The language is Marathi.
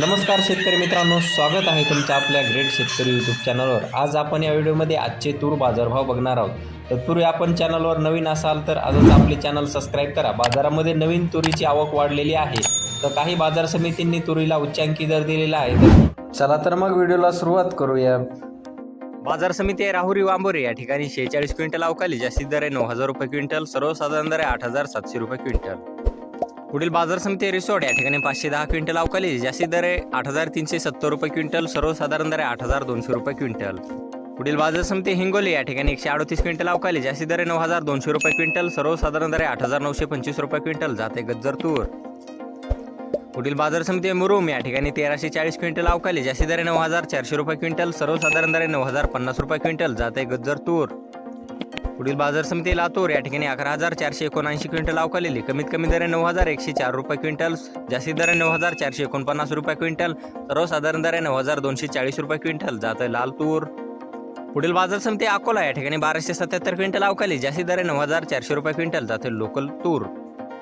नमस्कार शेतकरी मित्रांनो स्वागत आहे तुमचं आपल्या ग्रेट शेतकरी यूट्यूब चॅनलवर आज आपण या व्हिडिओमध्ये आजचे तूर बाजारभाव बघणार आहोत. तत्पूर्वी आपण चॅनलवर नवीन असाल तर आजच आपले चॅनल सबस्क्राईब करा. बाजारामध्ये नवीन तुरीची आवक वाढलेली आहे. तर काही बाजार समितींनी तुरीला उच्चांकी दर दिलेला आहे. तर चला तर मग व्हिडिओला सुरुवात करूया. बाजार समिती आहे राहुरी वांबोरी. या ठिकाणी शेहेचाळीस क्विंटल अवकाली जास्तीत दर आहे नऊ हजार रुपये क्विंटल. सर्वसाधारण दर आहे आठ हजार सातशे रुपये क्विंटल. पुढील बाजार समिती आहे रिसोड या ठिकाणी पाचशे दहा क्विंटल अवकाली जास्तीत दर आहे आठ हजार तीनशे सत्तर रुपये क्विंटल सर्वसाधारण दर आहे आठ हजार दोनशे रुपये क्विंटल. पुढील बाजार समिती हिंगोली या ठिकाणी एकशे अडतीस क्विंटल अवकाली जास्तीत दर आहे नऊ हजार दोनशे रुपये क्विंटल सर्वसाधारण दर आहे आठ हजार नऊशे पंचवीस रुपये क्विंटल जाते गज्जर तूर. पुढील बाजार समिती आहे मुरुम या ठिकाणी तेराशे चाळीस क्विंटल अवकाली जास्तीत दर आहे नऊ हजार चारशे रुपये क्विंटल सर्वसाधारण दर आहे नऊ हजार पन्नास रुपये क्विंटल जाते गज्जर तूर. पुढील बाजार समिती लातूर या ठिकाणी अकरा हजार चारशे एकोणऐंशी क्विंटल अवकालेली. कमीत कमी दर नऊ हजार एकशे चार रुपये क्विंटल जास्तीत दर आहे नऊ हजार चारशे एकोणपन्नास रुपये क्विंटल सर्वसाधारण दर आहे नऊ हजार दोनशे चाळीस रुपये क्विंटल. जात आहे लाल तूर पुढील बाजार समिती अकोला या ठिकाणी बाराशे सत्याहत्तर क्विंटल अवकाली जास्तीत दर आहे नऊ हजार चारशे रुपये क्विंटल. जाते लोकल तूर.